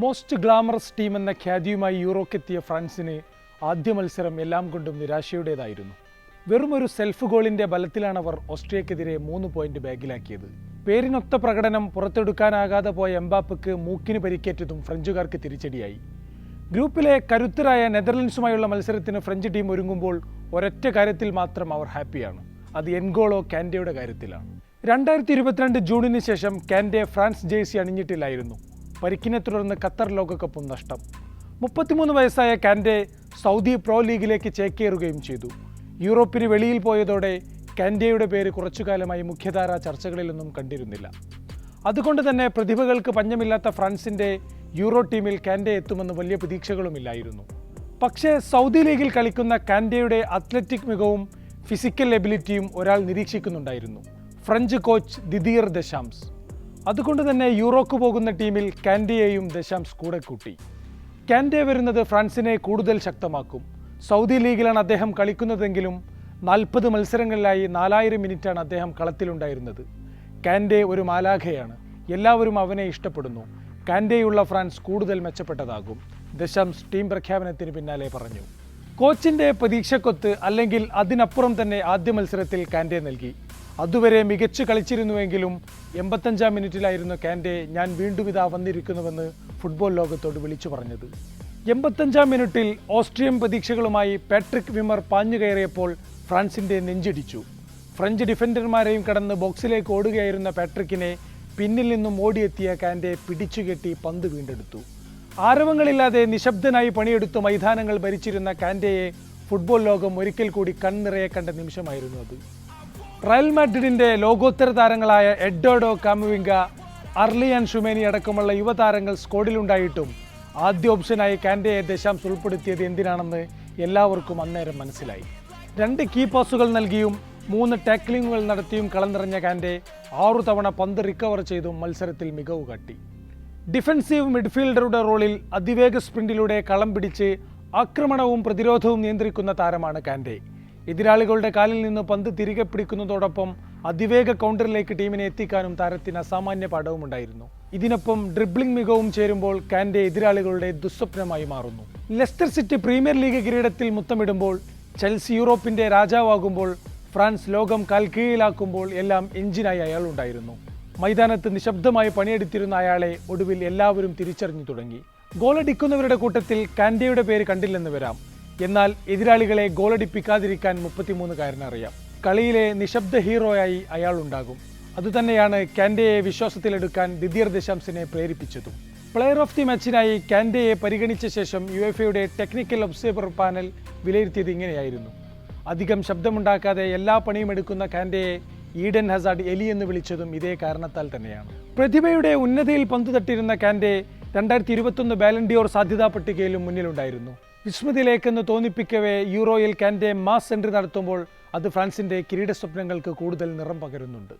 Most glamorous team എന്ന ഖ്യാതിയുമായി യൂറോക്കെത്തിയ ഫ്രാൻസിന് ആദ്യ മത്സരം എല്ലാം കൊണ്ടും നിരാശയുടേതായിരുന്നു. വെറുമൊരു സെൽഫ് ഗോളിന്റെ ബലത്തിലാണ് അവർ ഓസ്ട്രിയക്കെതിരെ മൂന്ന് പോയിന്റ് ബാഗിലാക്കിയത്. പേരിനൊത്ത പ്രകടനം പുറത്തെടുക്കാനാകാതെ പോയ എംബാപ്പയ്ക്ക് മൂക്കിന് പരിക്കേറ്റതും ഫ്രഞ്ചുകാർക്ക് തിരിച്ചടിയായി. ഗ്രൂപ്പിലെ കരുത്തരായ നെതർലൻഡ്സുമായുള്ള മത്സരത്തിന് ഫ്രഞ്ച് ടീം ഒരുങ്ങുമ്പോൾ ഒരൊറ്റ കാര്യത്തിൽ മാത്രം അവർ ഹാപ്പിയാണ്. അത് എൻഗോളോ കാൻഡയുടെ കാര്യത്തിലാണ്. രണ്ടായിരത്തി ഇരുപത്തിരണ്ട് ജൂണിന് ശേഷം കാൻഡെ ഫ്രാൻസ് ജേഴ്സി അണിഞ്ഞിട്ടില്ലായിരുന്നു. പരിക്കിനെ തുടർന്ന് ഖത്തർ ലോകകപ്പും നഷ്ടം. മുപ്പത്തിമൂന്ന് വയസ്സായ കാൻഡെ സൗദി പ്രോ ലീഗിലേക്ക് ചേക്കേറുകയും ചെയ്തു. യൂറോപ്പിന് വെളിയിൽ പോയതോടെ കാൻഡെയുടെ പേര് കുറച്ചുകാലമായി മുഖ്യധാരാ ചർച്ചകളിലൊന്നും കണ്ടിരുന്നില്ല. അതുകൊണ്ട് തന്നെ പ്രതിഭകൾക്ക് പഞ്ഞമില്ലാത്ത ഫ്രാൻസിന്റെ യൂറോ ടീമിൽ കാൻഡെ എത്തുമെന്ന് വലിയ പ്രതീക്ഷകളുമില്ലായിരുന്നു പക്ഷേ സൗദി ലീഗിൽ കളിക്കുന്ന കാൻഡെയുടെ അത്ലറ്റിക് മികവും ഫിസിക്കൽ എബിലിറ്റിയും ഒരാൾ നിരീക്ഷിക്കുന്നുണ്ടായിരുന്നു. French coach Didier Deschamps. അതുകൊണ്ട് തന്നെ യൂറോക്ക് പോകുന്ന ടീമിൽ കാൻഡിയെയും ദശാംസ് കൂടെ കൂട്ടി. കാൻഡെ വരുന്നത് ഫ്രാൻസിനെ കൂടുതൽ ശക്തമാക്കും. സൗദി ലീഗിലാണ് അദ്ദേഹം കളിക്കുന്നതെങ്കിലും നാൽപ്പത് മത്സരങ്ങളിലായി നാലായിരം മിനിറ്റാണ് അദ്ദേഹം കളത്തിലുണ്ടായിരുന്നത്. കാൻഡെ ഒരു മാലാഖയാണ്. എല്ലാവരും അവനെ ഇഷ്ടപ്പെടുന്നു. കാൻഡെയുള്ള ഫ്രാൻസ് കൂടുതൽ മെച്ചപ്പെട്ടതാകും. ദശാംസ് ടീം പ്രഖ്യാപനത്തിന് പിന്നാലെ പറഞ്ഞു. കോച്ചിന്റെ പ്രതീക്ഷക്കൊത്ത് അല്ലെങ്കിൽ അതിനപ്പുറം തന്നെ ആദ്യ മത്സരത്തിൽ കാൻഡെ നൽകി. അതുവരെ മികച്ചു കളിച്ചിരുന്നുവെങ്കിലും എൺപത്തഞ്ചാം മിനിറ്റിലായിരുന്നു കാൻഡെ ഞാൻ വീണ്ടും ഇതാ വന്നിരിക്കുന്നുവെന്ന് ഫുട്ബോൾ ലോകത്തോട് വിളിച്ചു പറഞ്ഞത്. എൺപത്തഞ്ചാം മിനിറ്റിൽ ഓസ്ട്രിയൻ പ്രതീക്ഷകളുമായി പാട്രിക് വിമർ പാഞ്ഞു കയറിയപ്പോൾ ഫ്രാൻസിന്റെ നെഞ്ചിടിച്ചു. ഫ്രഞ്ച് ഡിഫൻഡർമാരെയും കടന്ന് ബോക്സിലേക്ക് ഓടുകയായിരുന്ന പാട്രിക്കിനെ പിന്നിൽ നിന്നും ഓടിയെത്തിയ കാൻഡെ പിടിച്ചുകെട്ടി പന്ത് വീണ്ടെടുത്തു. ആരവങ്ങളില്ലാതെ നിശബ്ദനായി പണിയെടുത്ത് മൈതാനങ്ങൾ ഭരിച്ചിരുന്ന കാൻഡയെ ഫുട്ബോൾ ലോകം ഒരിക്കൽ കൂടി കൺനിറയെ കണ്ട നിമിഷമായിരുന്നു അത്. റയൽ മാഡ്രിഡിന്റെ ലോകോത്തര താരങ്ങളായ എഡോഡോ കാമുവിംഗ അർലിയാൻ ഷുമേനി അടക്കമുള്ള യുവതാരങ്ങൾ സ്കോഡിലുണ്ടായിട്ടും ആദ്യ ഓപ്ഷനായി കാൻഡയെ ദശാംശ് ഉൾപ്പെടുത്തിയത് എന്തിനാണെന്ന് എല്ലാവർക്കും അന്നേരം മനസ്സിലായി. രണ്ട് കീ പാസുകൾ നൽകിയും മൂന്ന് ടാക്ലിങ്ങുകൾ നടത്തിയും കളം കാൻഡെ ആറു തവണ പന്ത് റിക്കവർ ചെയ്തും മത്സരത്തിൽ മികവ് കാട്ടി. ഡിഫൻസീവ് മിഡ്ഫീൽഡറുടെ റോളിൽ അതിവേഗ സ്പ്രിന്റിലൂടെ കളം പിടിച്ച് ആക്രമണവും പ്രതിരോധവും നിയന്ത്രിക്കുന്ന താരമാണ് കാൻഡെ. എതിരാളികളുടെ കാലിൽ നിന്ന് പന്ത് തിരികെ പിടിക്കുന്നതോടൊപ്പം അതിവേഗ കൗണ്ടറിലേക്ക് ടീമിനെ എത്തിക്കാനും താരത്തിന് അസാമാന്യ പാഠവുമുണ്ടായിരുന്നു ഇതിനൊപ്പം ഡ്രിബ്ലിംഗ് മികവും ചേരുമ്പോൾ കാൻഡെ എതിരാളികളുടെ ദുസ്വപ്നമായി മാറുന്നു. ലെസ്റ്റർ സിറ്റി പ്രീമിയർ ലീഗ് കിരീടത്തിൽ മുത്തമിടുമ്പോൾ ചെൽസി യൂറോപ്പിന്റെ രാജാവാകുമ്പോൾ ഫ്രാൻസ് ലോകം കാൽക്കീഴിലാക്കുമ്പോൾ എല്ലാം എഞ്ചിനായി അയാൾ ഉണ്ടായിരുന്നു. മൈതാനത്ത് നിശബ്ദമായി പണിയെടുത്തിരുന്ന അയാളെ ഒടുവിൽ എല്ലാവരും തിരിച്ചറിഞ്ഞു തുടങ്ങി. ഗോളടിക്കുന്നവരുടെ കൂട്ടത്തിൽ കാൻഡയുടെ പേര് കണ്ടില്ലെന്ന് വരാം. എന്നാൽ എതിരാളികളെ ഗോളടിപ്പിക്കാതിരിക്കാൻ മുപ്പത്തിമൂന്നുകാരനറിയാം കളിയിലെ നിശബ്ദ ഹീറോയായി അയാൾ ഉണ്ടാകും അതുതന്നെയാണ് കാൻഡയെ വിശ്വാസത്തിലെടുക്കാൻ ദിദിയർ ദശാംസിനെ പ്രേരിപ്പിച്ചതും. പ്ലെയർ ഓഫ് ദി മാച്ചിനായി കാൻഡയെ പരിഗണിച്ച ശേഷം യു എഫ് എയുടെ ടെക്നിക്കൽ ഒബ്സർവർ പാനൽ വിലയിരുത്തിയത് ഇങ്ങനെയായിരുന്നു. അധികം ശബ്ദമുണ്ടാക്കാതെ എല്ലാ പണിയും എടുക്കുന്ന കാൻഡയെ ഈഡൻ ഹസാഡ് എലി എന്ന് വിളിച്ചതും ഇതേ കാരണത്താൽ തന്നെയാണ്. പ്രതിഭയുടെ ഉന്നതിയിൽ പന്തു തട്ടിയിരുന്ന കാൻഡെ രണ്ടായിരത്തി ഇരുപത്തൊന്ന് ബാലൻഡിയോർ സാധ്യതാ പട്ടികയിലും മുന്നിലുണ്ടായിരുന്നു. വിസ്മൃതിയിലേക്കെന്ന് തോന്നിപ്പിക്കവേ യൂറോയിൽ കാൻഡെ മാസ് എൻട്രി നടത്തുമ്പോൾ അത് ഫ്രാൻസിന്റെ കിരീട സ്വപ്നങ്ങൾക്ക് കൂടുതൽ നിറം പകരുന്നുണ്ട്.